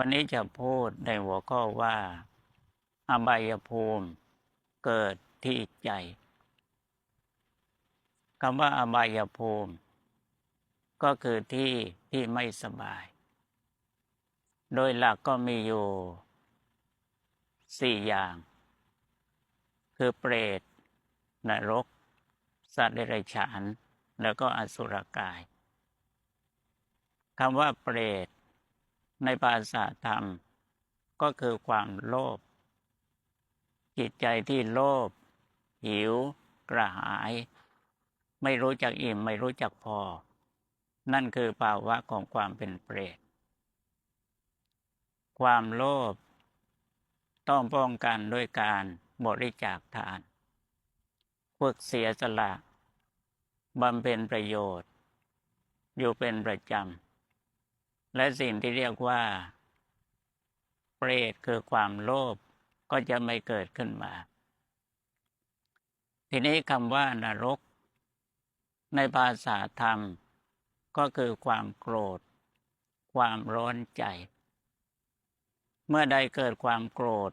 วันนี้จะพูดในหัวข้อว่า อบายภูมิเกิดที่ใจคำว่าอบายภูมิ ก็คือที่ที่ไม่สบาย โดยหลักก็มีอยู่สี่อย่าง คือเปรตนรก สัตว์เดรัจฉาน แล้วก็อสุรกายคำว่าเปรต ในภาษาธรรม ก็คือความโลภจิตใจที่โลภหิว กระหาย ไม่รู้จักอิ่มไม่รู้จักพอ นั่นคือภาวะของความเป็นเปรต ความโลภต้องป้องกันด้วยการบริจาคทานฝึกเสียสละบำเพ็ญประโยชน์ อยู่เป็นประจำ และสิ่งที่เรียกว่า เปรตคือความโลภก็จะไม่เกิดขึ้นมา ทีนี้คำว่านรก ในภาษาธรรม ก็คือความโกรธ ความร้อนใจ เมื่อใดเกิดความโกรธ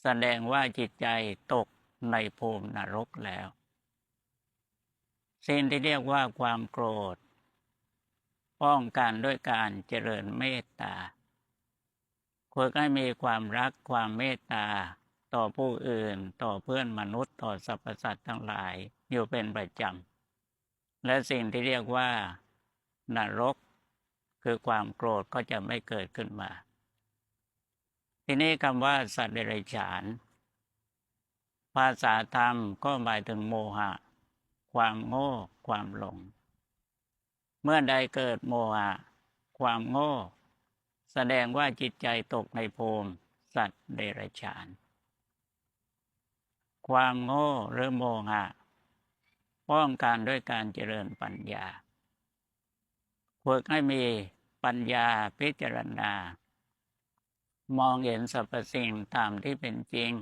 แสดงว่าจิตใจตกในภูมินรกแล้ว สิ่งที่เรียกว่าความโกรธ ป้องกันด้วยการเจริญเมตตาควรให้มีความรักความเมตตา ต่อผู้อื่น ต่อเพื่อนมนุษย์ต่อสรรพสัตว์ทั้งหลายอยู่เป็นประจำ และสิ่งที่เรียกว่านรก คือความโกรธก็จะไม่เกิดขึ้นมา ทีนี้คำว่าสัตว์เดรัจฉาน ภาษาธรรมก็หมายถึงโมหะ ความโง่ ความหลง เมื่อใดเกิดโมหะความโง่ แสดงว่าจิตใจตกในภูมิสัตว์เดรัจฉาน ความโง่หรือโมหะป้องกันด้วยการเจริญปัญญาฝึกให้มีปัญญาพิจารณา มองเห็นสรรพสิ่งตามที่เป็นจริง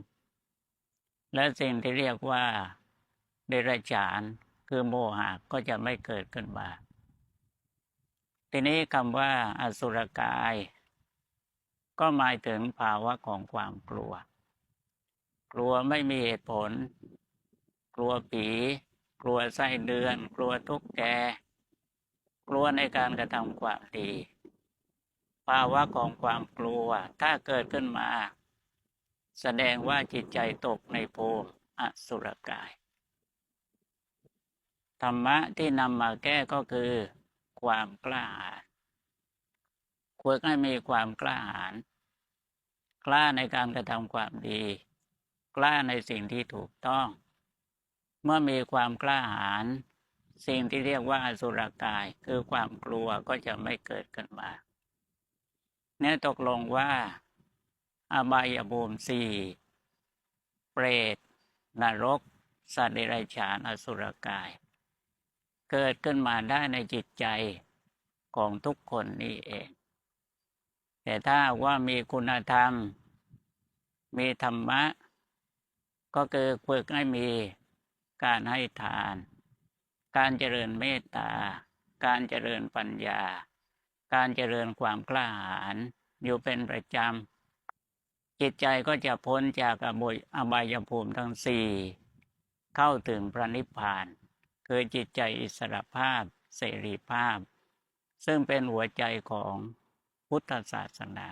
และสิ่งที่เรียกว่าเดรัจฉานคือโมหะก็จะไม่เกิดขึ้นมา ทีนี้คำว่าอสุรกาย ก็หมายถึงภาวะของความกลัว กลัวไม่มีเหตุผล กลัวผี กลัวไส้เดือน กลัวทุกแก กลัวในการกระทำความดี ภาวะของความกลัว ถ้าเกิดขึ้นมา แสดงว่าจิตใจตกในภูมิอสุรกาย ธรรมะที่นำมาแก้ก็คือ ความกล้าหาญควรให้มีความกล้าหาญกล้าในการกระทำความดี กล้าในสิ่งที่ถูกต้อง เมื่อมีความกล้าหาญสิ่งที่เรียกว่าอสุรกายคือความกลัวก็จะไม่เกิดขึ้นมาเนี่ยตกลงว่าอบายภูมิสี่เปรตนรก สัตว์เดรัจฉานอสุรกาย เกิดขึ้นมาได้ในจิตใจของทุกคนนี่เอง แต่ถ้าว่ามีคุณธรรม มีธรรมะ ก็คือฝึกให้มีการให้ทาน การเจริญเมตตา การเจริญปัญญา การเจริญความกล้าหาญอยู่เป็นประจำ จิตใจก็จะพ้นจากอบายอบายภูมิทั้งสี่ เข้าถึงพระนิพพาน คือจิตใจอิสระภาพ เสรีภาพ ซึ่งเป็นหัวใจของพุทธศาสนา